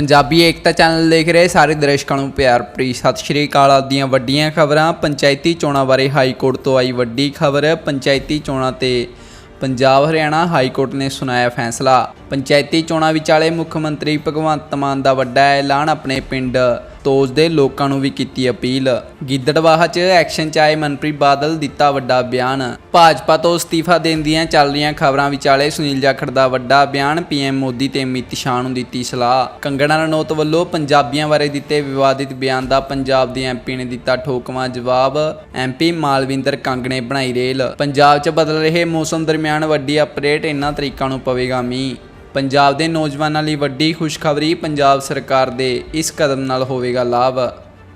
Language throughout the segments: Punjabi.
ਪੰਜਾਬੀ ਏਕਤਾ ਚੈਨਲ ਦੇਖ ਰਹੇ ਸਾਰੇ ਦਰਸ਼ਕਾਂ ਨੂੰ ਪਿਆਰ ਭਰੀ ਸਤਿ ਸ਼੍ਰੀ ਅਕਾਲ। ਆਪ ਵੱਡੀਆਂ ਖਬਰਾਂ, ਪੰਚਾਇਤੀ ਚੋਣਾਂ ਬਾਰੇ ਹਾਈ ਕੋਰਟ ਤੋਂ ਆਈ ਵੱਡੀ ਖਬਰ, ਪੰਚਾਇਤੀ ਚੋਣਾਂ ਤੇ ਪੰਜਾਬ ਹਰਿਆਣਾ ਹਾਈ ਕੋਰਟ ਨੇ ਸੁਣਾਇਆ ਫੈਸਲਾ। ਪੰਚਾਇਤੀ ਚੋਣਾਂ ਵਿਚਾਲੇ ਮੁੱਖ ਮੰਤਰੀ ਭਗਵੰਤ ਮਾਨ ਦਾ ਵੱਡਾ ਐਲਾਨ, ਆਪਣੇ ਪਿੰਡ ਤੋਜ ਦੇ ਲੋਕਾਂ ਨੂੰ ਵੀ ਕੀਤੀ ਅਪੀਲ। ਗਿੱਦੜਵਾਹ 'ਚ ਐਕਸ਼ਨ 'ਚ ਆਏ ਮਨਪ੍ਰੀਤ ਬਾਦਲ ਦਿੱਤਾ ਵੱਡਾ ਬਿਆਨ। ਭਾਜਪਾ ਤੋਂ ਅਸਤੀਫਾ ਦੇਣ ਦੀਆਂ ਚੱਲ ਰਹੀਆਂ ਖਬਰਾਂ ਵਿਚਾਲੇ ਸੁਨੀਲ ਜਾਖੜ ਦਾ ਵੱਡਾ ਬਿਆਨ ਪੀਐਮ ਮੋਦੀ ਤੇ ਅਮਿਤ ਸ਼ਾਹ ਨੂੰ ਦਿੱਤੀ ਸਲਾਹ। ਕੰਗਣਾ ਰਣੌਤ ਵੱਲੋਂ ਪੰਜਾਬੀਆਂ ਬਾਰੇ ਦਿੱਤੇ ਵਿਵਾਦਿਤ ਬਿਆਨ ਦਾ ਪੰਜਾਬ ਦੇ ਐਮਪੀ ਨੇ ਦਿੱਤਾ ਠੋਕਵਾਂ ਜਵਾਬ। ਐਮਪੀ ਮਾਲਵਿੰਦਰ ਕੰਗ ਨੇ ਬਣਾਈ ਰੇਲ। ਪੰਜਾਬ 'ਚ ਬਦਲ ਰਹੇ ਮੌਸਮ ਦਰਮਿਆਨ ਵੱਡੀ ਅਪਡੇਟ ਇਹਨਾਂ ਤਰੀਕਾਂ ਨੂੰ ਪਵੇਗਾ ਮੀਂਹ। ਪੰਜਾਬ ਦੇ ਨੌਜਵਾਨਾਂ ਲਈ ਵੱਡੀ ਖੁਸ਼ਖਬਰੀ ਪੰਜਾਬ ਸਰਕਾਰ ਦੇ ਇਸ ਕਦਮ ਨਾਲ ਹੋਵੇਗਾ ਲਾਭ।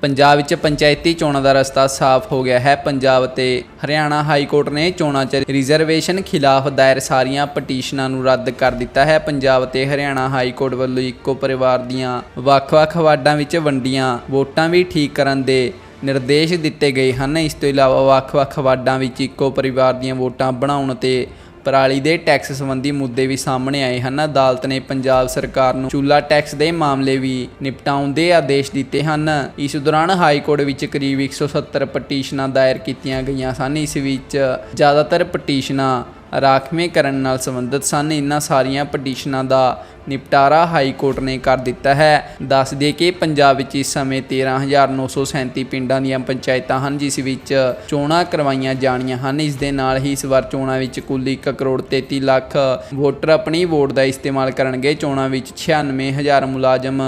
ਪੰਜਾਬ ਵਿੱਚ ਪੰਚਾਇਤੀ ਚੋਣਾਂ ਦਾ ਰਸਤਾ ਸਾਫ਼ ਹੋ ਗਿਆ ਹੈ। ਪੰਜਾਬ ਤੇ ਹਰਿਆਣਾ ਹਾਈ ਕੋਰਟ ਨੇ ਚੋਣਾਂ 'ਚ ਰਿਜ਼ਰਵੇਸ਼ਨ ਖਿਲਾਫ ਦਾਇਰ ਸਾਰੀਆਂ ਪਟੀਸ਼ਨਾਂ ਨੂੰ ਰੱਦ ਕਰ ਦਿੱਤਾ ਹੈ। ਪੰਜਾਬ ਤੇ ਹਰਿਆਣਾ ਹਾਈ ਕੋਰਟ ਵੱਲੋਂ ਇੱਕੋ ਪਰਿਵਾਰ ਦੀਆਂ ਵੱਖ-ਵੱਖ ਵਾਰਡਾਂ ਵਿੱਚ ਵੰਡੀਆਂ ਵੋਟਾਂ ਵੀ ਠੀਕ ਕਰਨ ਦੇ ਨਿਰਦੇਸ਼ ਦਿੱਤੇ ਗਏ ਹਨ। ਇਸ ਤੋਂ ਇਲਾਵਾ ਵੱਖ-ਵੱਖ ਵਾਰਡਾਂ ਵਿੱਚ ਇੱਕੋ ਪਰਿਵਾਰ ਦੀਆਂ ਵੋਟਾਂ ਬਣਾਉਣ ਤੇ ਪਰਾਲੀ ਦੇ ਟੈਕਸ ਸੰਬੰਧੀ ਮੁੱਦੇ ਵੀ ਸਾਹਮਣੇ ਆਏ ਹਨ। ਅਦਾਲਤ ਨੇ ਪੰਜਾਬ ਸਰਕਾਰ ਨੂੰ ਚੂਲਾ ਟੈਕਸ ਦੇ ਮਾਮਲੇ ਵੀ ਨਿਪਟਾਉਣ ਦੇ ਆਦੇਸ਼ ਦਿੱਤੇ ਹਨ। ਇਸ ਦੌਰਾਨ ਹਾਈ ਕੋਰਟ ਵਿੱਚ ਕਰੀਬ 170 ਪਟੀਸ਼ਨਾਂ ਦਾਇਰ ਕੀਤੀਆਂ ਗਈਆਂ ਸਨ। ਇਸ ਵਿੱਚ ਜ਼ਿਆਦਾਤਰ ਪਟੀਸ਼ਨਾਂ ਰਾਖਵੇਂ ਕਰਨ ਨਾਲ ਸੰਬੰਧਿਤ ਸਨ। ਇਹਨਾਂ ਸਾਰੀਆਂ ਪਟੀਸ਼ਨਾਂ ਦਾ ਨਿਪਟਾਰਾ ਹਾਈ ਕੋਰਟ ਨੇ ਕਰ ਦਿੱਤਾ ਹੈ। ਦੱਸ ਦੇ ਕਿ ਪੰਜਾਬ ਵਿੱਚ ਇਸ ਸਮੇਂ 13937 ਪਿੰਡਾਂ ਦੀਆਂ ਪੰਚਾਇਤਾਂ ਹਨ, ਜਿਸ ਵਿੱਚ ਚੋਣਾਂ ਕਰਵਾਈਆਂ ਜਾਣੀਆਂ ਹਨ। ਇਸ ਦੇ ਨਾਲ ਹੀ ਇਸ ਵਾਰ ਚੋਣਾਂ ਵਿੱਚ ਕੁੱਲ 1 ਕਰੋੜ 33 ਲੱਖ ਵੋਟਰ ਆਪਣੀ ਵੋਟ ਦਾ ਇਸਤੇਮਾਲ ਕਰਨਗੇ। ਚੋਣਾਂ ਵਿੱਚ 96000 ਮੁਲਾਜ਼ਮ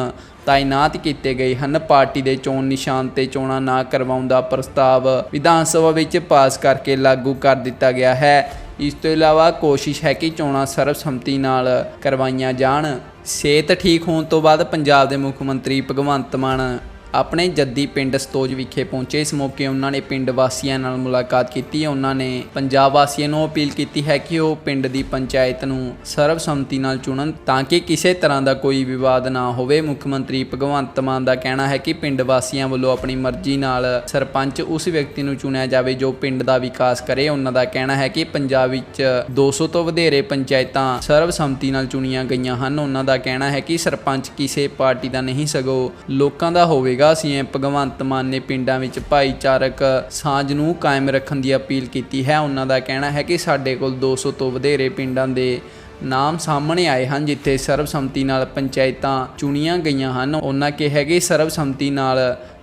ਤਾਇਨਾਤ ਕੀਤੇ ਗਏ ਹਨ। ਪਾਰਟੀ ਦੇ ਚੋਣ ਨਿਸ਼ਾਨ ਤੇ ਚੋਣਾਂ ਨਾ ਕਰਵਾਉਣ ਦਾ ਪ੍ਰਸਤਾਵ ਵਿਧਾਨ ਸਭਾ ਵਿੱਚ ਪਾਸ ਕਰਕੇ ਲਾਗੂ ਕਰ ਦਿੱਤਾ ਗਿਆ ਹੈ। ਇਸ ਤੋਂ ਇਲਾਵਾ ਕੋਸ਼ਿਸ਼ ਹੈ ਕਿ ਚੋਣਾਂ ਸਰਬਸੰਮਤੀ ਨਾਲ ਕਰਵਾਈਆਂ ਜਾਣ। ਸਿਹਤ ਠੀਕ ਹੋਣ ਤੋਂ ਬਾਅਦ ਪੰਜਾਬ ਦੇ ਮੁੱਖ ਮੰਤਰੀ ਭਗਵੰਤ ਮਾਨ ਆਪਣੇ ਜੱਦੀ ਪਿੰਡ ਸਤੋਜ ਵਿਖੇ ਪਹੁੰਚੇ। ਇਸ ਮੌਕੇ ਉਹਨਾਂ ਨੇ ਪਿੰਡ ਵਾਸੀਆਂ ਨਾਲ ਮੁਲਾਕਾਤ ਕੀਤੀ। ਉਹਨਾਂ ਨੇ ਪੰਜਾਬ ਵਾਸੀਆਂ ਨੂੰ ਅਪੀਲ ਕੀਤੀ ਹੈ ਕਿ ਉਹ ਪਿੰਡ ਦੀ ਪੰਚਾਇਤ ਨੂੰ ਸਰਬਸੰਮਤੀ ਨਾਲ ਚੁਣਨ ਤਾਂ ਕਿ ਕਿਸੇ ਤਰ੍ਹਾਂ ਦਾ ਕੋਈ ਵਿਵਾਦ ਨਾ ਹੋਵੇ। ਮੁੱਖ ਮੰਤਰੀ ਭਗਵੰਤ ਮਾਨ ਦਾ ਕਹਿਣਾ ਹੈ ਕਿ ਪਿੰਡ ਵਾਸੀਆਂ ਵੱਲੋਂ ਆਪਣੀ ਮਰਜ਼ੀ ਨਾਲ ਸਰਪੰਚ ਉਸ ਵਿਅਕਤੀ ਨੂੰ ਚੁਣਿਆ ਜਾਵੇ ਜੋ ਪਿੰਡ ਦਾ ਵਿਕਾਸ ਕਰੇ। ਉਹਨਾਂ ਦਾ ਕਹਿਣਾ ਹੈ ਕਿ ਪੰਜਾਬ ਵਿੱਚ 200 ਤੋਂ ਵਧੇਰੇ ਪੰਚਾਇਤਾਂ ਸਰਬਸੰਮਤੀ ਨਾਲ ਚੁਣੀਆਂ ਗਈਆਂ ਹਨ। ਉਹਨਾਂ ਦਾ ਕਹਿਣਾ ਹੈ ਕਿ ਸਰਪੰਚ ਕਿਸੇ ਪਾਰਟੀ ਦਾ ਨਹੀਂ ਸਗੋਂ ਲੋਕਾਂ ਦਾ ਹੋਵੇ ਹੋਵੇਗਾ ਸੀਐਮ ਭਗਵੰਤ ਮਾਨ ਨੇ ਪਿੰਡਾਂ ਵਿੱਚ ਭਾਈਚਾਰਕ ਸਾਂਝ ਨੂੰ ਕਾਇਮ ਰੱਖਣ ਦੀ ਅਪੀਲ ਕੀਤੀ ਹੈ। ਉਹਨਾਂ ਦਾ ਕਹਿਣਾ ਹੈ ਕਿ ਸਾਡੇ ਕੋਲ 200 ਤੋਂ ਵਧੇਰੇ ਪਿੰਡਾਂ ਦੇ ਨਾਮ ਸਾਹਮਣੇ ਆਏ ਹਨ, ਜਿੱਥੇ ਸਰਬਸੰਮਤੀ ਨਾਲ ਪੰਚਾਇਤਾਂ ਚੁਣੀਆਂ ਗਈਆਂ ਹਨ। ਉਹਨਾਂ ਕਿਹਾ ਕਿ ਸਰਬਸੰਮਤੀ ਨਾਲ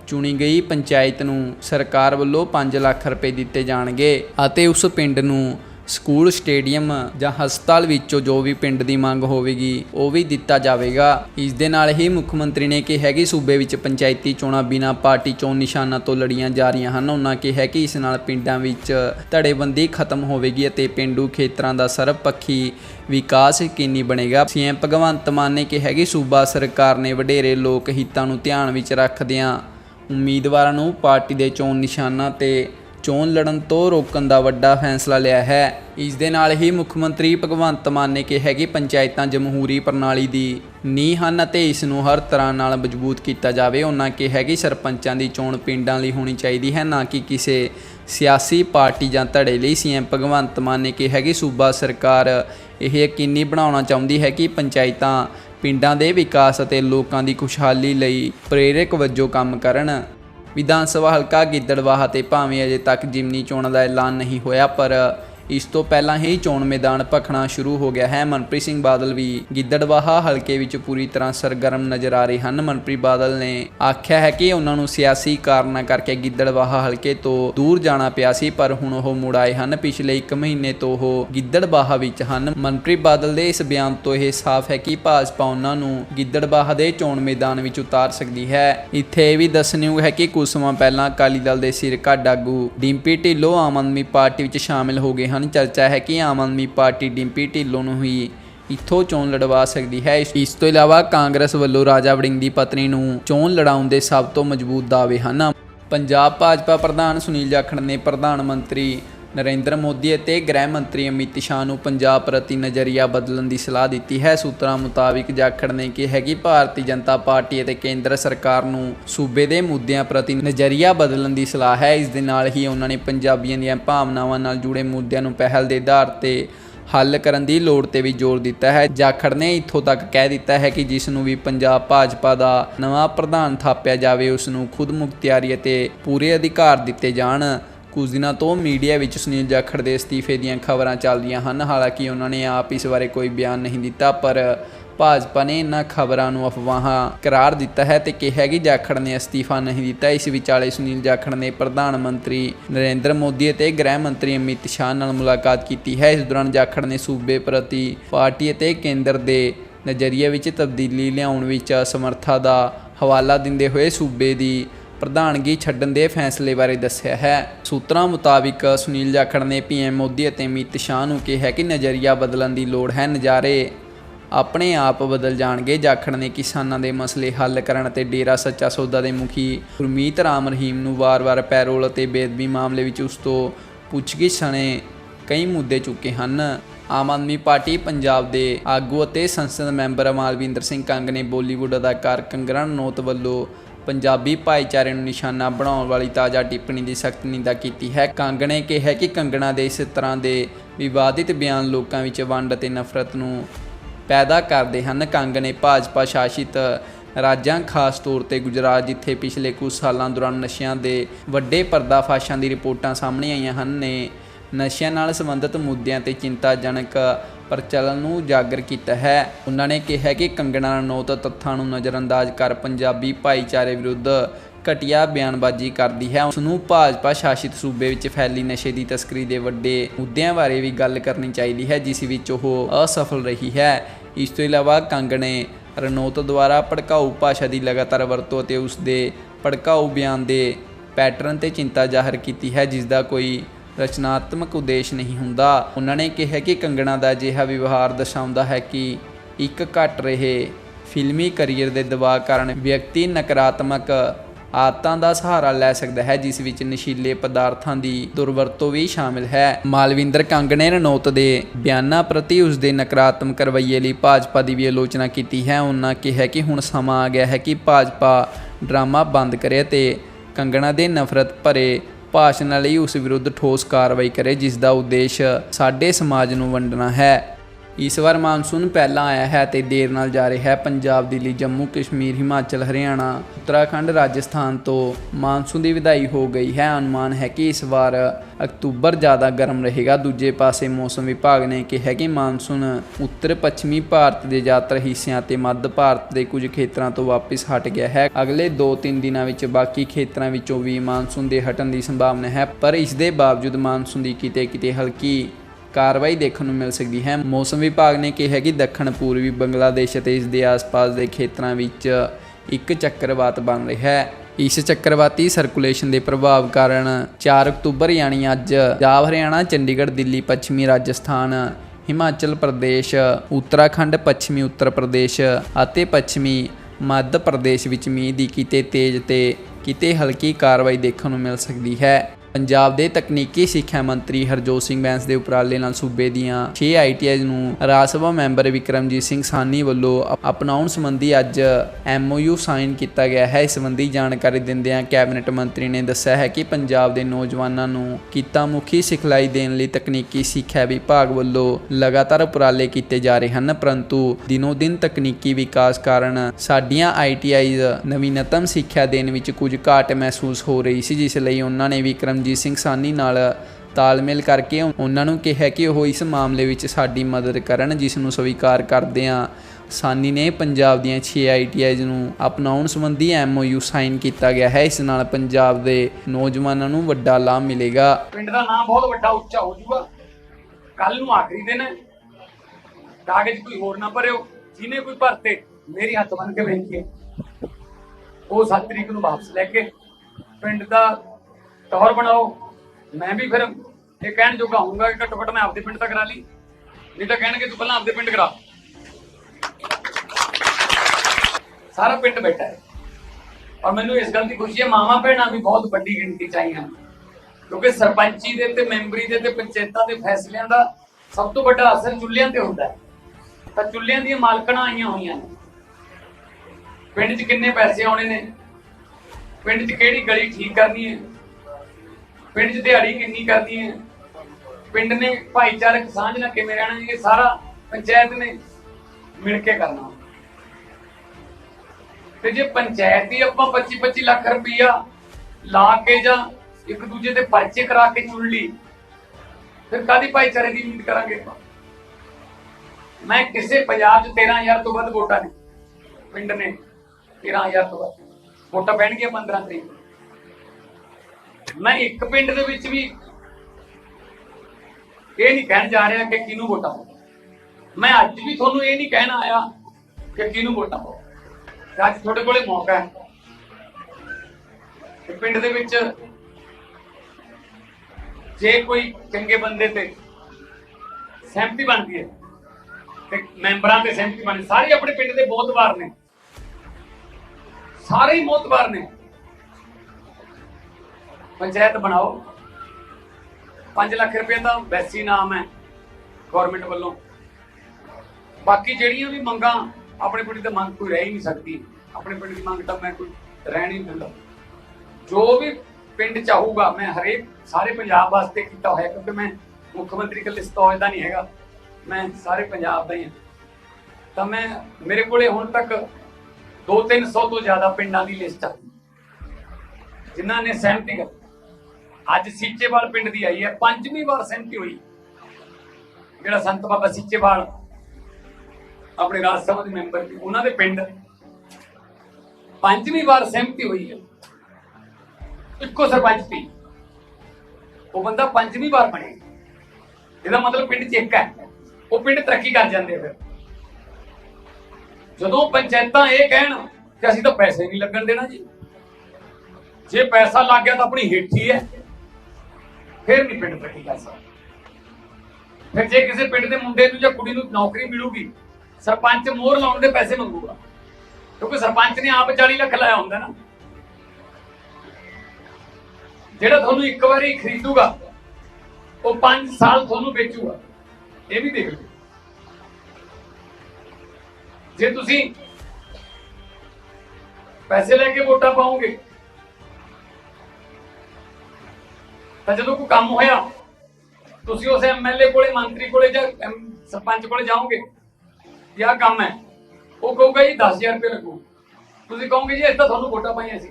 ਚੁਣੀ ਗਈ ਪੰਚਾਇਤ ਨੂੰ ਸਰਕਾਰ ਵੱਲੋਂ 5 ਲੱਖ ਰੁਪਏ ਦਿੱਤੇ ਜਾਣਗੇ ਅਤੇ ਉਸ ਪਿੰਡ ਨੂੰ ਸਕੂਲ ਸਟੇਡੀਅਮ ਜਾਂ ਹਸਪਤਾਲ ਵਿੱਚੋਂ ਜੋ ਵੀ ਪਿੰਡ ਦੀ ਮੰਗ ਹੋਵੇਗੀ, ਉਹ ਵੀ ਦਿੱਤਾ ਜਾਵੇਗਾ। ਇਸ ਦੇ ਨਾਲ ਹੀ ਮੁੱਖ ਮੰਤਰੀ ਨੇ ਕਿਹਾ ਕਿ ਸੂਬੇ ਵਿੱਚ ਪੰਚਾਇਤੀ ਚੋਣਾਂ ਬਿਨਾਂ ਪਾਰਟੀ ਚੋਣ ਨਿਸ਼ਾਨਾਂ ਤੋਂ ਲੜੀਆਂ ਜਾ ਰਹੀਆਂ ਹਨ। ਉਹਨਾਂ ਕਿਹਾ ਕਿ ਇਸ ਨਾਲ ਪਿੰਡਾਂ ਵਿੱਚ ਧੜੇਬੰਦੀ ਖਤਮ ਹੋਵੇਗੀ ਅਤੇ ਪਿੰਡੂ ਖੇਤਰਾਂ ਦਾ ਸਰਬਪੱਖੀ ਵਿਕਾਸ ਯਕੀਨੀ ਬਣੇਗਾ? ਸੀਐਮ ਭਗਵੰਤ ਮਾਨ ਨੇ ਕਿਹਾ ਕਿ ਸੂਬਾ ਸਰਕਾਰ ਨੇ ਵਡੇਰੇ ਲੋਕ ਹਿੱਤਾਂ ਨੂੰ ਧਿਆਨ ਵਿੱਚ ਰੱਖਦਿਆਂ ਉਮੀਦਵਾਰਾਂ ਨੂੰ ਪਾਰਟੀ ਦੇ ਚੋਣ ਨਿਸ਼ਾਨਾਂ ਤੇ ਚੋਣ ਲੜਨ ਤੋਂ ਰੋਕਣ ਦਾ ਵੱਡਾ ਫੈਸਲਾ ਲਿਆ ਹੈ। ਇਸ ਦੇ ਨਾਲ ਹੀ ਮੁੱਖ ਮੰਤਰੀ ਭਗਵੰਤ ਮਾਨ ਨੇ ਕਿਹਾ ਕਿ ਪੰਚਾਇਤਾਂ ਜਮਹੂਰੀ ਪ੍ਰਣਾਲੀ ਦੀ ਨੀਂਹ ਹਨ ਅਤੇ ਇਸ ਨੂੰ ਹਰ ਤਰ੍ਹਾਂ ਨਾਲ ਮਜ਼ਬੂਤ ਕੀਤਾ ਜਾਵੇ। ਉਹਨਾਂ ਕਿਹਾ ਕਿ ਸਰਪੰਚਾਂ ਦੀ ਚੋਣ ਪਿੰਡਾਂ ਲਈ ਹੋਣੀ ਚਾਹੀਦੀ ਹੈ, ਨਾ ਕਿ ਕਿਸੇ ਸਿਆਸੀ ਪਾਰਟੀ ਜਾਂ ਧੜੇ ਲਈ। ਸੀਐਮ ਭਗਵੰਤ ਮਾਨ ਨੇ ਕਿਹਾ ਕਿ ਸੂਬਾ ਸਰਕਾਰ ਇਹ ਯਕੀਨੀ ਬਣਾਉਣਾ ਚਾਹੁੰਦੀ ਹੈ ਕਿ ਪੰਚਾਇਤਾਂ ਪਿੰਡਾਂ ਦੇ ਵਿਕਾਸ ਅਤੇ ਲੋਕਾਂ ਦੀ ਖੁਸ਼ਹਾਲੀ ਲਈ ਪ੍ਰੇਰਕ ਵਜੋਂ ਕੰਮ ਕਰਨ। ਵਿਧਾਨ ਸਭਾ ਹਲਕਾ ਗਿੱਦੜਵਾਹਾ ਤੇ ਭਾਵੇਂ ਅਜੇ ਤੱਕ ਜਿਮਨੀ ਚੋਣਾਂ ਦਾ ਐਲਾਨ ਨਹੀਂ ਹੋਇਆ, ਪਰ ਇਸ ਤੋਂ ਪਹਿਲਾਂ ਹੀ ਚੋਣ ਮੈਦਾਨ ਭਖਣਾ ਸ਼ੁਰੂ ਹੋ ਗਿਆ ਹੈ। ਮਨਪ੍ਰੀਤ ਸਿੰਘ ਬਾਦਲ ਵੀ ਗਿੱਦੜਵਾਹਾ ਹਲਕੇ ਵਿੱਚ ਪੂਰੀ ਤਰ੍ਹਾਂ ਸਰਗਰਮ ਨਜ਼ਰ ਆ ਰਹੇ ਹਨ। ਮਨਪ੍ਰੀਤ ਬਾਦਲ ਨੇ ਆਖਿਆ ਹੈ ਕਿ ਉਹਨਾਂ ਨੂੰ ਸਿਆਸੀ ਕਾਰਨਾਂ ਕਰਕੇ ਗਿੱਦੜਵਾਹਾ ਹਲਕੇ ਤੋਂ ਦੂਰ ਜਾਣਾ ਪਿਆ ਸੀ, ਪਰ ਹੁਣ ਉਹ ਮੁੜ ਆਏ ਹਨ। ਪਿਛਲੇ 1 ਮਹੀਨੇ ਤੋਂ ਉਹ ਗਿੱਦੜਵਾਹਾ ਵਿੱਚ ਹਨ। ਮਨਪ੍ਰੀਤ ਬਾਦਲ ਦੇ ਇਸ ਬਿਆਨ ਤੋਂ ਇਹ ਸਾਫ਼ ਹੈ ਕਿ ਭਾਜਪਾ ਉਹਨਾਂ ਨੂੰ ਗਿੱਦੜਵਾਹਾ ਦੇ ਚੋਣ ਮੈਦਾਨ ਵਿੱਚ ਉਤਾਰ ਸਕਦੀ ਹੈ। ਇੱਥੇ ਇਹ ਵੀ ਦੱਸਣਯੋਗ ਹੈ ਕਿ ਕੁਝ ਸਮਾਂ ਪਹਿਲਾਂ ਅਕਾਲੀ ਦਲ ਦੇ ਸਿਰਕੱਢ ਆਗੂ ਡਿੰਪੀ ਢਿੱਲੋਂ ਆਮ ਆਦਮੀ ਪਾਰਟੀ ਵਿੱਚ ਸ਼ਾਮਿਲ ਹੋ ਗਏ ਹਨ। ਚਰਚਾ ਹੈ ਕਿ ਆਮ ਆਦਮੀ ਪਾਰਟੀ ਡਿੰਪੀ ਢਿੱਲੋਂ ਨੂੰ ਹੀ ਇੱਥੋਂ ਚੋਣ ਲੜਵਾ ਸਕਦੀ ਹੈ। ਇਸ ਤੋਂ ਇਲਾਵਾ ਕਾਂਗਰਸ ਵੱਲੋਂ ਰਾਜਾ ਵੜਿੰਗ ਦੀ ਪਤਨੀ ਨੂੰ ਚੋਣ ਲੜਾਉਣ ਦੇ ਸਭ ਤੋਂ ਮਜ਼ਬੂਤ ਦਾਅਵੇ ਹਨ। ਪੰਜਾਬ ਭਾਜਪਾ ਪ੍ਰਧਾਨ ਸੁਨੀਲ ਜਾਖੜ ਨੇ ਪ੍ਰਧਾਨ ਮੰਤਰੀ ਨਰਿੰਦਰ ਮੋਦੀ ਅਤੇ ਗ੍ਰਹਿ ਮੰਤਰੀ ਅਮਿਤ ਸ਼ਾਹ ਨੂੰ ਪੰਜਾਬ ਪ੍ਰਤੀ ਨਜ਼ਰੀਆ ਬਦਲਣ ਦੀ ਸਲਾਹ ਦਿੱਤੀ ਹੈ। ਸੂਤਰਾਂ ਮੁਤਾਬਿਕ ਜਾਖੜ ਨੇ ਕਿਹਾ ਕਿ ਭਾਰਤੀ ਜਨਤਾ ਪਾਰਟੀ ਅਤੇ ਕੇਂਦਰ ਸਰਕਾਰ ਨੂੰ ਸੂਬੇ ਦੇ ਮੁੱਦਿਆਂ ਪ੍ਰਤੀ ਨਜ਼ਰੀਆ ਬਦਲਣ ਦੀ ਸਲਾਹ ਹੈ। ਇਸ ਦੇ ਨਾਲ ਹੀ ਉਹਨਾਂ ਨੇ ਪੰਜਾਬੀਆਂ ਦੀਆਂ ਭਾਵਨਾਵਾਂ ਨਾਲ ਜੁੜੇ ਮੁੱਦਿਆਂ ਨੂੰ ਪਹਿਲ ਦੇ ਆਧਾਰ ਤੇ ਹੱਲ ਕਰਨ ਦੀ ਲੋੜ ਤੇ ਵੀ ਜ਼ੋਰ ਦਿੱਤਾ ਹੈ। ਜਾਖੜ ਨੇ ਇੱਥੋਂ ਤੱਕ ਕਹਿ ਦਿੱਤਾ ਹੈ ਕਿ ਜਿਸ ਨੂੰ ਵੀ ਪੰਜਾਬ ਭਾਜਪਾ ਦਾ ਨਵਾਂ ਪ੍ਰਧਾਨ ਥਾਪਿਆ ਜਾਵੇ, ਉਸ ਨੂੰ ਖੁਦ ਮੁਖਤਿਆਰੀ ਅਤੇ ਪੂਰੇ ਅਧਿਕਾਰ ਦਿੱਤੇ ਜਾਣ। ਕੁਝ ਦਿਨਾਂ ਤੋਂ ਮੀਡੀਆ ਵਿੱਚ ਸੁਨੀਲ ਜਾਖੜ ਦੇ ਅਸਤੀਫੇ ਦੀਆਂ ਖਬਰਾਂ ਚੱਲਦੀਆਂ ਹਨ। ਹਾਲਾਂਕਿ ਉਹਨਾਂ ਨੇ ਆਪ ਇਸ ਬਾਰੇ ਕੋਈ ਬਿਆਨ ਨਹੀਂ ਦਿੱਤਾ, ਪਰ ਭਾਜਪਾ ਨੇ ਇਹਨਾਂ ਖਬਰਾਂ ਨੂੰ ਅਫਵਾਹਾਂ ਕਰਾਰ ਦਿੱਤਾ ਹੈ ਤੇ ਕਿਹਾ ਕਿ ਜਾਖੜ ਨੇ ਅਸਤੀਫਾ ਨਹੀਂ ਦਿੱਤਾ। ਇਸ ਵਿਚਾਲੇ ਸੁਨੀਲ ਜਾਖੜ ਨੇ ਪ੍ਰਧਾਨ ਮੰਤਰੀ ਨਰਿੰਦਰ ਮੋਦੀ ਅਤੇ ਗ੍ਰਹਿ ਮੰਤਰੀ ਅਮਿਤ ਸ਼ਾਹ ਨਾਲ ਮੁਲਾਕਾਤ ਕੀਤੀ ਹੈ। ਇਸ ਦੌਰਾਨ ਜਾਖੜ ਨੇ ਸੂਬੇ ਪ੍ਰਤੀ ਪਾਰਟੀ ਅਤੇ ਕੇਂਦਰ ਦੇ ਨਜ਼ਰੀਏ ਵਿੱਚ ਤਬਦੀਲੀ ਲਿਆਉਣ ਵਿੱਚ ਅਸਮਰਥਾ ਦਾ ਹਵਾਲਾ ਦਿੰਦੇ ਹੋਏ ਸੂਬੇ ਦੀ ਪ੍ਰਧਾਨਗੀ ਛੱਡਣ ਦੇ ਫੈਸਲੇ ਬਾਰੇ ਦੱਸਿਆ ਹੈ। ਸੂਤਰਾਂ ਮੁਤਾਬਿਕ ਸੁਨੀਲ ਜਾਖੜ ਨੇ ਪੀਐਮ ਮੋਦੀ ਅਤੇ ਅਮਿਤ ਸ਼ਾਹ ਨੂੰ ਕਿਹਾ ਕਿ ਨਜ਼ਰੀਆ ਬਦਲਣ ਦੀ ਲੋੜ ਹੈ। ਨਜ਼ਾਰੇ ਆਪਣੇ ਆਪ ਬਦਲ ਜਾਣਗੇ। ਜਾਖੜ ਨੇ ਕਿਸਾਨਾਂ ਦੇ ਮਸਲੇ ਹੱਲ ਕਰਨ ਅਤੇ ਡੇਰਾ ਸੱਚਾ ਸੌਦਾ ਦੇ ਮੁਖੀ ਗੁਰਮੀਤ ਰਾਮ ਰਹੀਮ ਨੂੰ ਵਾਰ-ਵਾਰ ਪੈਰੋਲ ਅਤੇ ਬੇਦਬੀ ਮਾਮਲੇ ਵਿੱਚ ਉਸ ਤੋਂ ਪੁੱਛਗਿੱਛ ਸਣੇ ਕਈ ਮੁੱਦੇ ਚੁੱਕੇ ਹਨ। ਆਮ ਆਦਮੀ ਪਾਰਟੀ ਪੰਜਾਬ ਦੇ ਆਗੂ ਅਤੇ ਸੰਸਦ ਮੈਂਬਰ ਮਾਲਵਿੰਦਰ ਸਿੰਘ ਕੰਗ ਨੇ ਬਾਲੀਵੁੱਡ ਅਦਾਕਾਰ ਕੰਗਨਾ ਰਣੌਤ ਵੱਲੋਂ ਪੰਜਾਬੀ ਭਾਈਚਾਰੇ ਨੂੰ ਨਿਸ਼ਾਨਾ ਬਣਾਉਣ ਵਾਲੀ ਤਾਜ਼ਾ ਟਿੱਪਣੀ ਦੀ ਸਖਤ ਨਿੰਦਾ ਕੀਤੀ ਹੈ। ਕੰਗ ਨੇ ਕਿਹਾ ਕਿ ਕੰਗਣਾ ਦੇ ਇਸ ਤਰ੍ਹਾਂ ਦੇ ਵਿਵਾਦਿਤ ਬਿਆਨ ਲੋਕਾਂ ਵਿੱਚ ਵੰਡ ਅਤੇ ਨਫ਼ਰਤ ਨੂੰ ਪੈਦਾ ਕਰਦੇ ਹਨ। ਕੰਗ ਨੇ ਭਾਜਪਾ ਸ਼ਾਸਿਤ ਰਾਜਾਂ, ਖਾਸ ਤੌਰ ਤੇ ਗੁਜਰਾਤ, ਜਿੱਥੇ ਪਿਛਲੇ ਕੁਝ ਸਾਲਾਂ ਦੌਰਾਨ ਨਸ਼ਿਆਂ ਦੇ ਵੱਡੇ ਪਰਦਾਫਾਸ਼ਾਂ ਦੀ ਰਿਪੋਰਟਾਂ ਸਾਹਮਣੇ ਆਈਆਂ ਹਨ, ਨੇ ਨਸ਼ਿਆਂ ਨਾਲ ਸੰਬੰਧਿਤ ਮੁੱਦਿਆਂ ਤੇ ਚਿੰਤਾਜਨਕ ਪ੍ਰਚਲਨ ਨੂੰ ਉਜਾਗਰ ਕੀਤਾ ਹੈ। ਉਹਨਾਂ ਨੇ ਕਿਹਾ ਕਿ ਕੰਗਣਾ ਰਣੌਤ ਤੱਥਾਂ ਨੂੰ ਨਜ਼ਰਅੰਦਾਜ਼ ਕਰ ਪੰਜਾਬੀ ਭਾਈਚਾਰੇ ਵਿਰੁੱਧ ਘਟੀਆ ਬਿਆਨਬਾਜ਼ੀ ਕਰਦੀ ਹੈ। ਉਸ ਨੂੰ ਭਾਜਪਾ ਸ਼ਾਸਿਤ ਸੂਬੇ ਵਿੱਚ ਫੈਲੀ ਨਸ਼ੇ ਦੀ ਤਸਕਰੀ ਦੇ ਵੱਡੇ ਮੁੱਦਿਆਂ ਬਾਰੇ ਵੀ ਗੱਲ ਕਰਨੀ ਚਾਹੀਦੀ ਹੈ, ਜਿਸ ਵਿੱਚ ਉਹ ਅਸਫਲ ਰਹੀ ਹੈ। ਇਸ ਤੋਂ ਇਲਾਵਾ ਕੰਗਣੇ ਰਣੌਤ ਦੁਆਰਾ ਭੜਕਾਊ ਭਾਸ਼ਾ ਦੀ ਲਗਾਤਾਰ ਵਰਤੋਂ ਅਤੇ ਉਸ ਦੇ ਭੜਕਾਊ ਬਿਆਨ ਦੇ ਪੈਟਰਨ ਤੇ ਚਿੰਤਾ ਜ਼ਾਹਰ ਕੀਤੀ ਹੈ, ਜਿਸ ਦਾ ਕੋਈ ਰਚਨਾਤਮਕ ਉਦੇਸ਼ ਨਹੀਂ ਹੁੰਦਾ। ਉਹਨਾਂ ਨੇ ਕਿਹਾ ਕਿ ਕੰਗਣਾ ਦਾ ਅਜਿਹਾ ਵਿਵਹਾਰ ਦਰਸਾਉਂਦਾ ਹੈ ਕਿ ਇੱਕ ਘਟ ਰਹੇ ਫਿਲਮੀ ਕੈਰੀਅਰ ਦੇ ਦਬਾਅ ਕਾਰਨ ਵਿਅਕਤੀ ਨਕਾਰਾਤਮਕ ਆਦਤਾਂ ਦਾ ਸਹਾਰਾ ਲੈ ਸਕਦਾ ਹੈ, ਜਿਸ ਵਿੱਚ ਨਸ਼ੀਲੇ ਪਦਾਰਥਾਂ ਦੀ ਦੁਰਵਰਤੋਂ ਵੀ ਸ਼ਾਮਿਲ ਹੈ। ਮਾਲਵਿੰਦਰ ਕੰਗਣੇ ਰਣੌਤ ਦੇ ਬਿਆਨਾਂ ਪ੍ਰਤੀ ਉਸ ਦੇ ਨਕਾਰਾਤਮਕ ਰਵੱਈਏ ਲਈ ਭਾਜਪਾ ਦੀ ਵੀ ਆਲੋਚਨਾ ਕੀਤੀ ਹੈ। ਉਹਨਾਂ ਕਿਹਾ ਕਿ ਹੁਣ ਸਮਾਂ ਆ ਗਿਆ ਹੈ ਕਿ ਭਾਜਪਾ ਡਰਾਮਾ ਬੰਦ ਕਰੇ ਤੇ ਕੰਗਣਾ ਦੇ ਨਫ਼ਰਤ ਭਰੇ ਭਾਸ਼ਣ ਲਈ ਉਸ ਵਿਰੁੱਧ ਠੋਸ ਕਾਰਵਾਈ ਕਰੇ ਜਿਸ ਦਾ ਉਦੇਸ਼ ਸਾਡੇ ਸਮਾਜ ਨੂੰ ਵੰਡਣਾ ਹੈ। ਇਸ ਵਾਰ ਮਾਨਸੂਨ ਪਹਿਲਾਂ ਆਇਆ ਹੈ ਤੇ ਦੇਰ ਨਾਲ ਜਾ ਰਿਹਾ ਹੈ ਪੰਜਾਬ ਦਿੱਲੀ ਜੰਮੂ ਕਸ਼ਮੀਰ, ਹਿਮਾਚਲ, ਹਰਿਆਣਾ, ਉੱਤਰਾਖੰਡ, ਰਾਜਸਥਾਨ ਤੋਂ ਮਾਨਸੂਨ ਦੀ ਵਿਦਾਈ ਹੋ ਗਈ ਹੈ। ਅਨੁਮਾਨ ਹੈ ਕਿ ਇਸ ਵਾਰ ਅਕਤੂਬਰ ਜ਼ਿਆਦਾ ਗਰਮ ਰਹੇਗਾ। ਦੂਜੇ ਪਾਸੇ ਮੌਸਮ ਵਿਭਾਗ ਨੇ ਕਿਹਾ ਕਿ ਮਾਨਸੂਨ ਉੱਤਰ ਪੱਛਮੀ ਭਾਰਤ ਦੇ ਜ਼ਿਆਦਾਤਰ ਹਿੱਸਿਆਂ ਤੇ ਮੱਧ ਭਾਰਤ ਦੇ ਕੁਝ ਖੇਤਰਾਂ ਤੋਂ ਵਾਪਸ ਹਟ ਗਿਆ ਹੈ। ਅਗਲੇ 2-3 ਦਿਨਾਂ ਵਿੱਚ ਬਾਕੀ ਖੇਤਰਾਂ ਵਿੱਚੋਂ ਵੀ ਮਾਨਸੂਨ ਦੇ ਹਟਣ ਦੀ ਸੰਭਾਵਨਾ ਹੈ, ਪਰ ਇਸ ਦੇ ਬਾਵਜੂਦ ਮਾਨਸੂਨ ਦੀ ਕਿਤੇ-ਕਿਤੇ ਹਲਕੀ ਕਾਰਵਾਈ ਦੇਖਣ ਨੂੰ ਮਿਲ ਸਕਦੀ ਹੈ। ਮੌਸਮ ਵਿਭਾਗ ਨੇ ਕਿਹਾ ਕਿ ਦੱਖਣ, ਪੂਰਬੀ ਬੰਗਲਾਦੇਸ਼ ਅਤੇ ਇਸ ਦੇ ਆਸ-ਪਾਸ ਦੇ ਖੇਤਰਾਂ ਵਿੱਚ ਇੱਕ ਚੱਕਰਵਾਤ ਬਣ ਰਿਹਾ ਹੈ। ਇਸ ਚੱਕਰਵਾਤੀ ਸਰਕੂਲੇਸ਼ਨ ਦੇ ਪ੍ਰਭਾਵ ਕਾਰਨ 4 ਅਕਤੂਬਰ ਯਾਨੀ ਅੱਜ ਪੰਜਾਬ, ਹਰਿਆਣਾ, ਚੰਡੀਗੜ੍ਹ, ਦਿੱਲੀ, ਪੱਛਮੀ ਰਾਜਸਥਾਨ, ਹਿਮਾਚਲ ਪ੍ਰਦੇਸ਼, ਉੱਤਰਾਖੰਡ, ਪੱਛਮੀ ਉੱਤਰ ਪ੍ਰਦੇਸ਼ ਅਤੇ ਪੱਛਮੀ ਮੱਧ ਪ੍ਰਦੇਸ਼ ਵਿੱਚ ਮੀਂਹ ਦੀ ਕਿਤੇ ਤੇਜ਼ ਤੇ ਕਿਤੇ ਹਲਕੀ ਕਾਰਵਾਈ ਦੇਖਣ ਨੂੰ ਮਿਲ ਸਕਦੀ ਹੈ। ਪੰਜਾਬ ਦੇ ਤਕਨੀਕੀ ਸਿੱਖਿਆ ਮੰਤਰੀ ਹਰਜੋਤ ਸਿੰਘ ਬੈਂਸ ਦੇ ਉਪਰਾਲੇ ਨਾਲ ਸੂਬੇ ਦੀਆਂ 6 ਆਈਟੀਆਈਜ਼ ਨੂੰ ਰਾਜ ਸਭਾ ਮੈਂਬਰ ਵਿਕਰਮਜੀਤ ਸਿੰਘ ਸਾਨੀ ਵੱਲੋਂ ਅਪਣਾਉਣ ਸੰਬੰਧੀ ਅੱਜ ਐਮਓਯੂ ਸਾਈਨ ਕੀਤਾ ਗਿਆ ਹੈ। ਇਸ ਸੰਬੰਧੀ ਜਾਣਕਾਰੀ ਦਿੰਦਿਆਂ ਕੈਬਨਿਟ ਮੰਤਰੀ ਨੇ ਦੱਸਿਆ ਹੈ ਕਿ ਪੰਜਾਬ ਦੇ ਨੌਜਵਾਨਾਂ ਨੂੰ ਕਿੱਤਾ ਮੁਖੀ ਸਿਖਲਾਈ ਦੇਣ ਲਈ ਤਕਨੀਕੀ ਸਿੱਖਿਆ ਵਿਭਾਗ ਵੱਲੋਂ ਲਗਾਤਾਰ ਉਪਰਾਲੇ ਕੀਤੇ ਜਾ ਰਹੇ ਹਨ, ਪਰੰਤੂ ਦਿਨੋ ਦਿਨ ਤਕਨੀਕੀ ਵਿਕਾਸ ਕਾਰਨ ਸਾਡੀਆਂ ਆਈਟੀਆਈਜ਼ ਨਵੀਨਤਮ ਸਿੱਖਿਆ ਦੇਣ ਵਿੱਚ ਕੁਝ ਘਾਟ ਮਹਿਸੂਸ ਹੋ ਰਹੀ ਸੀ, ਜਿਸ ਲਈ ਉਹਨਾਂ ਨੇ ਵਿਕਰਮ ਵਿਕਰਮਜੀਤ ਸਿੰਘ ਸਾਨੀ ਨਾਲ ਤਾਲਮੇਲ ਕਰਕੇ ਉਹਨਾਂ ਨੂੰ ਕਿਹਾ ਕਿ ਉਹ ਇਸ ਮਾਮਲੇ ਵਿੱਚ ਸਾਡੀ ਮਦਦ ਕਰਨ, ਜਿਸ ਨੂੰ ਸਵੀਕਾਰ ਕਰਦੇ ਹਾਂ। ਸਾਨੀ ਨੇ ਪੰਜਾਬ ਦੀਆਂ 6 ਆਈਟੀਆਈਜ਼ ਨੂੰ ਅਪਣਾਉਣ ਸੰਬੰਧੀ ਐਮਓਯੂ ਸਾਈਨ ਕੀਤਾ ਗਿਆ ਹੈ। ਇਸ ਨਾਲ ਪੰਜਾਬ ਦੇ ਨੌਜਵਾਨਾਂ ਨੂੰ ਵੱਡਾ ਲਾਭ ਮਿਲੇਗਾ। ਪਿੰਡ ਦਾ ਨਾਮ ਬਹੁਤ ਵੱਡਾ ਉੱਚਾ ਹੋ ਜਾਊਗਾ। ਕੱਲ ਨੂੰ ਆਖਰੀ ਦਿਨ ਹੈ। ਕਾਗਜ਼ ਕੋਈ ਹੋਰ ਨਾ ਭਰਿਓ। ਜਿਹਨੇ ਕੋਈ ਭਰਤੇ, ਮੇਰੀ ਹੱਥ ਬੰਨ ਕੇ ਬੇਨਤੀ ਹੈ ਉਹ 7 ਤਰੀਕ ਨੂੰ ਵਾਪਸ ਲੈ ਕੇ ਪਿੰਡ ਦਾ ਟੌਰ ਬਣਾਓ। ਮੈਂ ਵੀ ਫਿਰ ਇਹ ਕਹਿਣ ਜੋਗਾ ਹੋਊਗਾ ਕਿ ਘੱਟੋ ਘੱਟ ਮੈਂ ਆਪਦੇ ਪਿੰਡ ਤਾਂ ਕਰਾ ਲਈ। ਨਹੀਂ ਤਾਂ ਕਹਿਣਗੇ ਤੂੰ ਪਹਿਲਾਂ ਆਪਦੇ ਪਿੰਡ ਕਰਾ। ਸਾਰਾ ਪਿੰਡ ਬੈਠਾ ਹੈ। ਔਰ ਮੈਨੂੰ ਇਸ ਗੱਲ ਦੀ ਖੁਸ਼ੀ ਹੈ ਮਾਮਾ ਭੈਣਾਂ ਵੀ ਬਹੁਤ ਵੱਡੀ ਗਿਣਤੀ ਚ ਆਈਆਂ। ਕਿਉਂਕਿ ਸਰਪੰਚੀ ਦੇ ਤੇ ਮੈਂਬਰੀ ਦੇ ਤੇ ਪੰਚਾਇਤਾਂ ਦੇ ਫੈਸਲਿਆਂ ਦਾ ਸਭ ਤੋਂ ਵੱਡਾ ਅਸਰ ਚੁੱਲ੍ਹਿਆਂ ਤੇ ਹੁੰਦਾ ਹੈ। ਤਾਂ ਚੁੱਲ੍ਹਿਆਂ ਦੀਆਂ ਮਾਲਕਣਾਂ ਆਈਆਂ ਹੋਈਆਂ ਨੇ। ਪਿੰਡ 'ਚ ਕਿੰਨੇ ਪੈਸੇ ਆਉਣੇ ਨੇ? ਪਿੰਡ 'ਚ ਕਿਹੜੀ ਗਲੀ ਠੀਕ ਕਰਨੀ ਹੈ? ਪਿੰਡ 'ਚ ਦਿਹਾੜੀ ਕਿੰਨੀ ਕਰਨੀ ਹੈ? ਪਿੰਡ ਨੇ ਭਾਈਚਾਰਕ ਸਾਂਝ ਨਾਲ ਕਿਵੇਂ ਰਹਿਣਾ ਇਹ ਸਾਰਾ ਪੰਚਾਇਤ ਨੇ ਮਿਲ ਕੇ ਕਰਨਾ। ਤੇ ਜੇ ਪੰਚਾਇਤ ਹੀ ਆਪਾਂ 25 25 ਲੱਖ ਰੁਪਈਆ ਲਾ ਕੇ ਜਾਂ ਇੱਕ ਦੂਜੇ ਦੇ ਪਰਚੇ ਕਰਾ ਕੇ ਚੁਣ ਲਈ, ਫਿਰ ਕਾਦੀ ਭਾਈਚਾਰੇ ਦੀ ਉਮੀਦ ਕਰਾਂਗੇ ਆਪਾਂ? ਮੈਂ ਕਿਸੇ ਪੰਜਾਬ 'ਚ 13000 ਤੋਂ ਵੱਧ ਵੋਟਾਂ ਨੇ, ਪਿੰਡ ਨੇ 13000 ਤੋਂ ਵੱਧ। ਵੋਟਾਂ ਪੈਣਗੀਆਂ 15 ਤਰੀਕ ਮੈਂ ਇੱਕ ਪਿੰਡ ਦੇ ਵਿੱਚ ਵੀ ਇਹ ਨਹੀਂ ਕਹਿਣ ਜਾ ਰਿਹਾ ਕਿ ਕਿਹਨੂੰ ਵੋਟਾਂ ਪਾਓ। ਮੈਂ ਅੱਜ ਵੀ ਤੁਹਾਨੂੰ ਇਹ ਨਹੀਂ ਕਹਿਣ ਆਇਆ ਕਿ ਕਿਹਨੂੰ ਵੋਟਾਂ ਪਾਓ। ਅੱਜ ਤੁਹਾਡੇ ਕੋਲੇ ਮੌਕਾ ਹੈ। ਕਿ ਪਿੰਡ ਦੇ ਵਿੱਚ ਜੇ ਕੋਈ ਚੰਗੇ ਬੰਦੇ ਤੇ ਸਹਿਮਤੀ ਬਣਦੀ ਹੈ, ਤੇ ਮੈਂਬਰਾਂ ਤੇ ਸਹਿਮਤੀ ਬਣਦੀ ਸਾਰੇ ਆਪਣੇ ਪਿੰਡ ਦੇ ਬਹੁਤ ਵਾਰ ਨੇ। ਸਾਰੇ ਹੀ ਬਹੁਤ ਵਾਰ ਨੇ। ਪੰਚਾਇਤ ਬਣਾਓ। 5 ਲੱਖ ਰੁਪਏ ਦਾ ਵੈਸੀ ਨਾਮ ਹੈ ਗਵਰਨਮੈਂਟ ਵੱਲੋਂ। ਬਾਕੀ ਜਿਹੜੀਆਂ ਵੀ ਮੰਗਾਂ ਆਪਣੇ ਪਿੰਡ ਦੀ ਮੰਗ ਕੋਈ ਰਹਿ ਹੀ ਨਹੀਂ ਸਕਦੀ। ਆਪਣੇ ਪਿੰਡ ਦੀ ਮੰਗ ਤਾਂ ਮੈਂ ਕੋਈ ਰਹਿਣ ਨਹੀਂ ਦਿੰਦਾ। ਜੋ ਵੀ ਪਿੰਡ ਚਾਹੂਗਾ ਮੈਂ ਹਰੇਕ ਸਾਰੇ ਪੰਜਾਬ ਵਾਸਤੇ ਕੀਤਾ ਹੋਇਆ, ਕਿਉਂਕਿ ਮੈਂ ਮੁੱਖ ਮੰਤਰੀ ਕੱਲੇ ਸਤੌਜ ਦਾ ਨਹੀਂ ਹੈਗਾ। ਮੈਂ ਸਾਰੇ ਪੰਜਾਬ ਦਾ ਹੀ ਹਾਂ। ਤਾਂ ਮੈਂ, ਮੇਰੇ ਕੋਲੇ ਹੁਣ ਤੱਕ 2-300 ਤੋਂ ਜ਼ਿਆਦਾ ਪਿੰਡਾਂ ਦੀ ਲਿਸਟ ਆ। ਜਿਨ੍ਹਾਂ ਨੇ ਸਹਿਮਤੀ ਕਰ ਅੱਜ ਸੀਚੇਵਾਲ ਪਿੰਡ ਦੀ ਆਈ ਹੈ, ਪੰਜਵੀਂ ਵਾਰ ਸਹਿਮਤੀ ਹੋਈ। ਜਿਹੜਾ ਸੰਤ ਬਾਬਾ ਸੀਚੇਵਾਲ, ਆਪਣੇ ਰਾਜ ਸਭਾ ਦੇ ਮੈਂਬਰ ਸੀ, ਉਹਨਾਂ ਦੇ ਪਿੰਡ। ਪੰਜਵੀਂ ਵਾਰ ਸਹਿਮਤੀ ਹੋਈ ਹੈ। ਇੱਕੋ ਸਰਪੰਚ ਸੀ। ਉਹ ਬੰਦਾ ਪੰਜਵੀਂ ਵਾਰ ਬਣੇ। ਇਹਦਾ ਮਤਲਬ ਪਿੰਡ 'ਚ ਇੱਕ ਹੈ। ਉਹ ਪਿੰਡ ਤਰੱਕੀ ਕਰ ਜਾਂਦੇ ਫਿਰ। ਜਦੋਂ ਪੰਚਾਇਤਾਂ ਇਹ ਕਹਿਣ ਕਿ ਅਸੀਂ ਤਾਂ ਪੈਸੇ ਨਹੀਂ ਲੱਗਣ ਦੇਣਾ ਜੀ। ਜੇ ਪੈਸਾ ਲੱਗ ਗਿਆ ਤਾਂ ਆਪਣੀ ਹਿੱਠੀ ਹੈ। ਫਿਰ ਨਹੀਂ ਪਿੰਡ ਤਰੱਕੀ ਕਰ ਸਕਦਾ। ਫਿਰ ਜੇ ਕਿਸੇ ਪਿੰਡ ਦੇ ਮੁੰਡੇ ਨੂੰ ਜਾਂ ਕੁੜੀ ਨੂੰ ਨੌਕਰੀ ਮਿਲੂਗੀ, ਸਰਪੰਚ ਮੋਹਰ ਲਾਉਣ ਦੇ ਪੈਸੇ ਮੰਗੂਗਾ। ਕਿਉਂਕਿ ਸਰਪੰਚ ਨੇ ਆਪ 40 ਲੱਖ ਲਾਇਆ ਹੁੰਦਾ ਨਾ। ਜਿਹੜਾ ਤੁਹਾਨੂੰ ਇੱਕ ਵਾਰੀ ਖਰੀਦੂਗਾ, ਉਹ 5 ਸਾਲ ਤੁਹਾਨੂੰ ਵੇਚੂਗਾ। ਇਹ ਵੀ ਦੇਖ ਲਓ। ਜੇ ਤੁਸੀਂ ਪੈਸੇ ਲੈ ਕੇ ਵੋਟਾਂ ਪਾਓਗੇ ਤਾਂ ਜਦੋਂ ਕੋਈ ਕੰਮ ਹੋਇਆ, ਤੁਸੀਂ ਉਸ ਐਮਐਲਏ ਕੋਲੇ, ਮੰਤਰੀ ਕੋਲੇ ਜਾਂ ਸਰਪੰਚ ਕੋਲੇ ਜਾਓਗੇ, ਵੀ ਆਹ ਕੰਮ ਹੈ, ਉਹ ਕਹੂਗਾ ਜੀ 10000 ਰੁਪਏ ਲੱਗੂ। ਤੁਸੀਂ ਕਹੋਗੇ ਜੀ ਇਹ ਤਾਂ ਤੁਹਾਨੂੰ ਵੋਟਾਂ ਪਾਈਆਂ ਸੀ।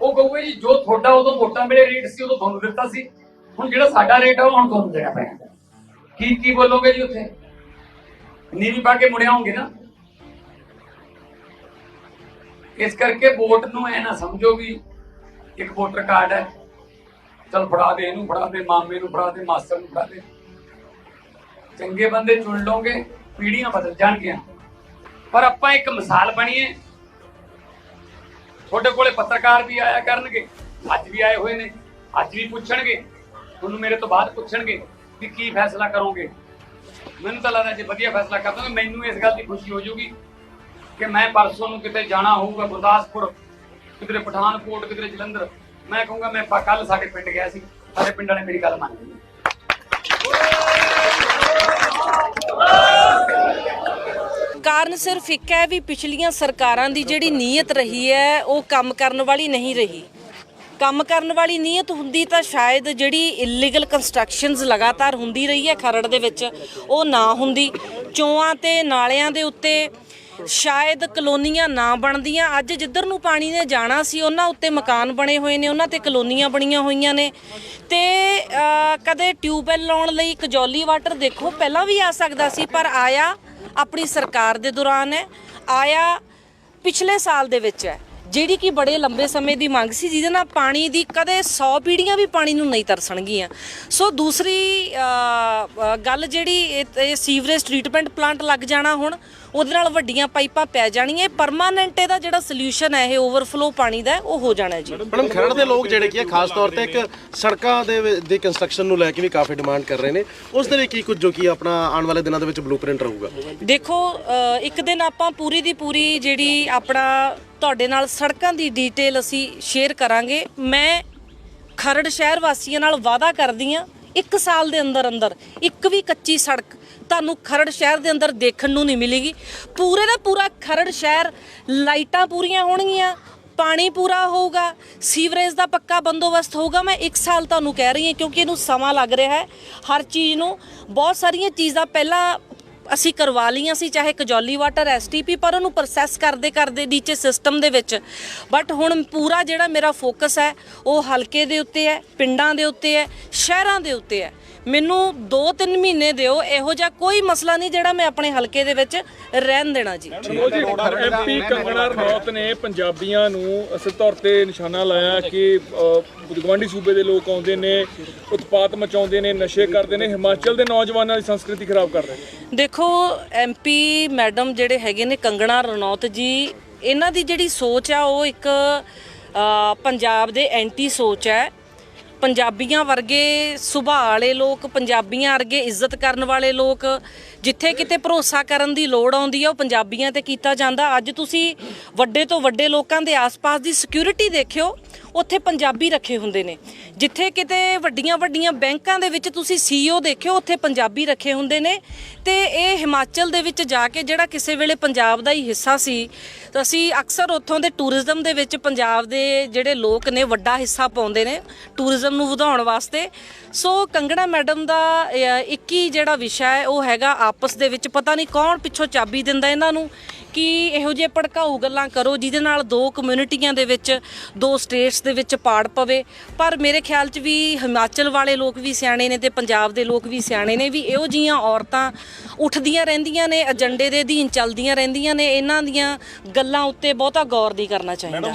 ਉਹ ਕਹੂਗਾ ਜੀ, ਜੋ ਤੁਹਾਡਾ ਉਦੋਂ ਵੋਟਾਂ ਵੇਲੇ ਰੇਟ ਸੀ, ਉਦੋਂ ਤੁਹਾਨੂੰ ਦਿੱਤਾ ਸੀ। ਹੁਣ ਜਿਹੜਾ ਸਾਡਾ ਰੇਟ ਆ, ਉਹ ਹੁਣ ਤੁਹਾਨੂੰ ਦੇਣਾ ਪੈਣਾ। ਕੀ ਕੀ ਬੋਲੋਗੇ ਜੀ ਉੱਥੇ? ਨੀਵੀਂ ਪਾ ਕੇ ਮੁੜਿਆ ਹੋਗੇ ਨਾ। ਇਸ ਕਰਕੇ ਵੋਟ ਨੂੰ ਐ ਨਾ ਸਮਝੋ ਵੀ ਇੱਕ ਵੋਟਰ ਕਾਰਡ ਹੈ। ਚਲ ਫੜਾ ਦੇ, ਇਹਨੂੰ ਫੜਾ ਦੇ, ਮਾਮੇ ਨੂੰ ਫੜਾ ਦੇ, ਮਾਸਟਰ ਨੂੰ ਫੜਾ ਦੇ। ਚੰਗੇ ਬੰਦੇ ਚੁਣ ਲਓਗੇ, ਪੀੜ੍ਹੀਆਂ ਬਦਲ ਜਾਣਗੀਆਂ। ਪਰ ਆਪਾਂ ਇੱਕ ਮਿਸਾਲ ਬਣੀਏ। ਤੁਹਾਡੇ ਕੋਲੇ ਪੱਤਰਕਾਰ ਵੀ ਆਇਆ ਕਰਨਗੇ, ਅੱਜ ਵੀ ਆਏ ਹੋਏ ਨੇ, ਅੱਜ ਵੀ ਪੁੱਛਣਗੇ, ਤੁਹਾਨੂੰ ਮੇਰੇ ਤੋਂ ਬਾਅਦ ਪੁੱਛਣਗੇ ਵੀ ਕੀ ਫੈਸਲਾ ਕਰੋਗੇ। ਮੈਨੂੰ ਤਾਂ ਲੱਗਦਾ ਜੇ ਵਧੀਆ ਫੈਸਲਾ ਕਰ ਦੋਗੇ, ਮੈਨੂੰ ਇਸ ਗੱਲ ਦੀ ਖੁਸ਼ੀ ਹੋ ਜਾਊਗੀ ਕਿ ਮੈਂ ਪਰਸੋਂ ਨੂੰ ਕਿਤੇ ਜਾਣਾ ਹੋਊਗਾ ਗੁਰਦਾਸਪੁਰ ਕਿਤੇ ਪਠਾਨਕੋਟ ਕਿਤੇ ਜਲੰਧਰ। ਮੈਂ ਕਹੂੰਗਾ ਮੈਂ ਕੱਲ ਸਾਡੇ ਪਿੰਡ ਗਿਆ ਸੀ ਸਾਰੇ ਪਿੰਡ ਵਾਲੇ ਮੇਰੀ ਗੱਲ ਮੰਨ ਲਈ ਕਾਰਨ ਸਿਰਫ ਇੱਕ ਹੈ ਵੀ ਪਿਛਲੀਆਂ ਸਰਕਾਰਾਂ ਦੀ ਜਿਹੜੀ ਨੀਅਤ ਰਹੀ ਹੈ, ਉਹ ਕੰਮ ਕਰਨ ਵਾਲੀ ਨਹੀਂ ਰਹੀ। ਕੰਮ ਕਰਨ ਵਾਲੀ ਨੀਅਤ ਹੁੰਦੀ ਤਾਂ ਸ਼ਾਇਦ ਜਿਹੜੀ ਇਲੀਗਲ ਕੰਸਟਰਕਸ਼ਨਸ ਲਗਾਤਾਰ ਹੁੰਦੀ ਰਹੀ ਹੈ ਖਰੜ ਦੇ ਵਿੱਚ, ਉਹ ਨਾ ਹੁੰਦੀ। ਚੋਆਂ ਤੇ ਨਾਲਿਆਂ ਦੇ ਉੱਤੇ ਸ਼ਾਇਦ ਕਲੋਨੀਆਂ ਨਾ ਬਣਦੀਆਂ। ਅੱਜ ਜਿੱਧਰ ਨੂੰ ਪਾਣੀ ਨੇ ਜਾਣਾ ਸੀ, ਉਹਨਾਂ ਉੱਤੇ ਮਕਾਨ ਬਣੇ ਹੋਏ ਨੇ, ਉਹਨਾਂ ਤੇ ਕਲੋਨੀਆਂ ਬਣੀਆਂ ਹੋਈਆਂ ਨੇ। ਤੇ ਕਦੇ ਟਿਊਬਵੈਲ ਲਾਉਣ ਲਈ ਕਜੌਲੀ ਵਾਟਰ ਦੇਖੋ, ਪਹਿਲਾਂ ਵੀ ਆ ਸਕਦਾ ਸੀ, ਪਰ ਆਇਆ ਆਪਣੀ ਸਰਕਾਰ ਦੇ ਦੌਰਾਨ ਹੈ। ਆਇਆ ਪਿਛਲੇ ਸਾਲ ਦੇ ਵਿੱਚ ਹੈ। ਜਿਹੜੀ ਕਿ ਬੜੇ ਲੰਬੇ ਸਮੇਂ ਦੀ ਮੰਗ ਸੀ, ਜਿਹਦੇ ਨਾਲ ਪਾਣੀ ਦੀ ਕਦੇ 100 ਪੀੜੀਆਂ ਵੀ ਪਾਣੀ ਨੂੰ ਨਹੀਂ ਤਰਸਣਗੀਆਂ। ਸੋ ਦੂਸਰੀ ਗੱਲ ਜਿਹੜੀ, ਇਹ- ਇਹ ਸੀਵਰੇਜ ਟ੍ਰੀਟਮੈਂਟ ਪਲਾਂਟ ਲੱਗ ਜਾਣਾ ਹੁਣ ਉਹਦੇ ਨਾਲ ਵੱਡੀਆਂ ਪਾਈਪਾਂ ਪੈ ਜਾਣੀਆਂ ਪਰਮਾਨੈਂਟ ਇਹਦਾ ਜਿਹੜਾ ਸੋਲੂਸ਼ਨ ਹੈ ਇਹ ਓਵਰਫਲੋ ਪਾਣੀ ਦਾ ਹੈ, ਉਹ ਹੋ ਜਾਣਾ ਜੀ। ਮੈਡਮ ਖਰੜ ਦੇ ਲੋਕ ਜਿਹੜੇ ਕੀ ਆ ਖਾਸ ਤੌਰ ਤੇ ਇੱਕ ਸੜਕਾਂ ਦੇ ਦੀ ਕੰਸਟਰਕਸ਼ਨ ਨੂੰ ਲੈ ਕੇ ਵੀ ਕਾਫੀ ਡਿਮਾਂਡ ਕਰ ਰਹੇ ਨੇ। ਉਸ ਦੇ ਲਈ ਕੀ ਕੁਝ ਜੋ ਕੀ ਆਪਣਾ ਆਉਣ ਵਾਲੇ ਦਿਨਾਂ ਦੇ ਵਿੱਚ ਬਲੂਪ੍ਰਿੰਟ ਰਹੂਗਾ? ਦੇਖੋ ਇੱਕ ਦਿਨ ਆਪਾਂ ਪੂਰੀ ਦੀ ਪੂਰੀ ਜਿਹੜੀ ਆਪਣਾ ਤੁਹਾਡੇ ਨਾਲ ਸੜਕਾਂ ਦੀ ਡਿਟੇਲ ਅਸੀਂ ਸ਼ੇਅਰ ਕਰਾਂਗੇ। ਮੈਂ ਖਰੜ ਸ਼ਹਿਰ ਵਾਸੀਆਂ ਨਾਲ ਵਾਅਦਾ ਕਰਦੀ ਆ ਇੱਕ ਸਾਲ ਦੇ ਅੰਦਰ ਅੰਦਰ ਇੱਕ ਵੀ ਕੱਚੀ ਸੜਕ ਤੁਹਾਨੂੰ ਖਰੜ ਸ਼ਹਿਰ ਦੇ ਅੰਦਰ ਦੇਖਣ ਨੂੰ ਨਹੀਂ ਮਿਲੇਗੀ। ਪੂਰੇ ਦਾ ਪੂਰਾ ਖਰੜ ਸ਼ਹਿਰ ਲਾਈਟਾਂ ਪੂਰੀਆਂ ਹੋਣਗੀਆਂ, ਪਾਣੀ ਪੂਰਾ ਹੋਊਗਾ, ਸੀਵਰੇਜ ਦਾ ਪੱਕਾ ਬੰਦੋਬਸਤ ਹੋਊਗਾ। ਮੈਂ 1 ਸਾਲ ਤੁਹਾਨੂੰ ਕਹਿ ਰਹੀ ਹਾਂ ਕਿਉਂਕਿ ਇਹਨੂੰ ਸਮਾਂ ਲੱਗ ਰਿਹਾ ਹੈ। ਹਰ ਚੀਜ਼ ਨੂੰ ਬਹੁਤ ਸਾਰੀਆਂ ਚੀਜ਼ਾਂ ਪਹਿਲਾਂ ਅਸੀਂ ਕਰਵਾ ਲਈਆਂ ਸੀ ਚਾਹੇ ਕਜੌਲੀ ਵਾਟਰ ਐਸਟੀਪੀ ਪਰ ਉਹਨੂੰ ਪ੍ਰੋਸੈਸ ਕਰਦੇ ਕਰਦੇ ਨੀਚੇ ਸਿਸਟਮ ਦੇ ਵਿੱਚ। ਬਟ ਹੁਣ ਪੂਰਾ ਜਿਹੜਾ ਮੇਰਾ ਫੋਕਸ ਹੈ ਉਹ ਹਲਕੇ ਦੇ ਉੱਤੇ ਹੈ ਪਿੰਡਾਂ ਦੇ ਉੱਤੇ ਹੈ ਸ਼ਹਿਰਾਂ ਦੇ ਉੱਤੇ ਹੈ। ਮੈਨੂੰ 2-3 ਮਹੀਨੇ ਦਿਓ ਇਹੋ ਜਿਹਾ ਕੋਈ ਮਸਲਾ ਨਹੀਂ ਜਿਹੜਾ ਮੈਂ ਆਪਣੇ ਹਲਕੇ ਦੇ ਵਿੱਚ ਰਹਿਣ ਦੇਣਾ ਜੀ। ਐਮਪੀ ਕੰਗਣਾ ਰਣੌਤ ਨੇ ਪੰਜਾਬੀਆਂ ਨੂੰ ਅਸਲ ਤੌਰ ਤੇ ਨਿਸ਼ਾਨਾ ਲਾਇਆ ਕਿ ਗਵਾਂਢੀ ਸੂਬੇ ਦੇ ਲੋਕ ਆਉਂਦੇ ਨੇ ਉਤਪਾਤ ਮਚਾਉਂਦੇ ਨੇ ਨਸ਼ੇ ਕਰਦੇ ਨੇ ਹਿਮਾਚਲ ਦੇ ਨੌਜਵਾਨਾਂ ਦੀ ਸੰਸਕ੍ਰਿਤੀ ਖਰਾਬ ਕਰ ਰਹੇ ਨੇ। ਦੇਖੋ ਦੇਖੋ ਐਮਪੀ ਮੈਡਮ ਜਿਹੜੇ ਹੈਗੇ ਨੇ ਕੰਗਣਾ ਰਣੌਤ ਜੀ, ਇਹਨਾਂ ਦੀ ਜਿਹੜੀ ਸੋਚ ਆ, ਉਹ ਇੱਕ ਪੰਜਾਬ ਦੇ ਐਂਟੀ ਸੋਚ ਹੈ। ਪੰਜਾਬੀਆਂ ਵਰਗੇ ਸੁਭਾਅ ਵਾਲੇ ਲੋਕ, ਪੰਜਾਬੀਆਂ ਵਰਗੇ ਇੱਜ਼ਤ ਕਰਨ ਵਾਲੇ ਲੋਕ, ਜਿੱਥੇ ਕਿਤੇ ਭਰੋਸਾ ਕਰਨ ਦੀ ਲੋੜ ਆਉਂਦੀ ਆ, ਉਹ ਪੰਜਾਬੀਆਂ ਤੇ ਕੀਤਾ ਜਾਂਦਾ। ਅੱਜ ਤੁਸੀਂ ਵੱਡੇ ਤੋਂ ਵੱਡੇ ਲੋਕਾਂ ਦੇ ਆਸ-ਪਾਸ ਦੀ ਸਿਕਿਉਰਿਟੀ ਦੇਖਿਓ ਉੱਥੇ ਪੰਜਾਬੀ ਰੱਖੇ ਹੁੰਦੇ ਨੇ। ਜਿੱਥੇ ਕਿਤੇ ਵੱਡੀਆਂ ਵੱਡੀਆਂ ਬੈਂਕਾਂ ਦੇ ਵਿੱਚ ਤੁਸੀਂ ਸੀਈਓ ਦੇਖਿਓ ਉੱਥੇ ਪੰਜਾਬੀ ਰੱਖੇ ਹੁੰਦੇ ਨੇ। ਤੇ ਇਹ ਹਿਮਾਚਲ ਦੇ ਵਿੱਚ ਜਾ ਕੇ ਜਿਹੜਾ ਕਿਸੇ ਵੇਲੇ ਪੰਜਾਬ ਦਾ ਹੀ ਹਿੱਸਾ ਸੀ ਤਾਂ ਅਸੀਂ ਅਕਸਰ ਉੱਥੋਂ ਦੇ ਟੂਰਿਜ਼ਮ ਦੇ ਵਿੱਚ ਪੰਜਾਬ ਦੇ ਜਿਹੜੇ ਲੋਕ ਨੇ ਵੱਡਾ ਹਿੱਸਾ ਪਾਉਂਦੇ ਨੇ ਟੂਰਿਜ਼ਮ ਨੂੰ ਵਧਾਉਣ ਵਾਸਤੇ। ਸੋ ਕੰਗਣਾ ਮੈਡਮ ਦਾ ਅਹ, ਇੱਕ ਹੀ ਜਿਹੜਾ ਵਿਸ਼ਾ ਹੈ ਉਹ ਹੈਗਾ ਆਪਸ ਦੇ ਵਿੱਚ। ਪਤਾ ਨਹੀਂ ਕੌਣ ਪਿੱਛੋਂ ਚਾਬੀ ਦਿੰਦਾ ਇਹਨਾਂ ਨੂੰ ਕਿ ਇਹੋ ਜਿਹੇ ਭੜਕਾਊ ਗੱਲਾਂ ਕਰੋ ਜਿਹਦੇ ਨਾਲ ਦੋ ਕਮਿਊਨਿਟੀਆਂ ਦੇ ਵਿੱਚ, ਦੋ ਸਟੇਟਸ ਦੇ ਵਿੱਚ ਪਾੜ ਪਵੇ। ਪਰ ਮੇਰੇ ਖਿਆਲ 'ਚ ਵੀ ਹਿਮਾਚਲ ਵਾਲੇ ਲੋਕ ਵੀ ਸਿਆਣੇ ਨੇ ਤੇ ਪੰਜਾਬ ਦੇ ਲੋਕ ਵੀ ਸਿਆਣੇ ਨੇ ਵੀ ਇਹੋ ਜੀਆਂ ਔਰਤਾਂ ਉੱਠਦੀਆਂ ਰਹਿੰਦੀਆਂ ਨੇ ਏਜੰਡੇ ਦੇ ਅਧੀਨ ਚੱਲਦੀਆਂ ਰਹਿੰਦੀਆਂ ਨੇ, ਇਹਨਾਂ ਦੀਆਂ ਗੱਲਾਂ ਉੱਤੇ ਬਹੁਤਾ ਗੌਰ ਨਹੀਂ ਕਰਨਾ ਚਾਹੀਦਾ।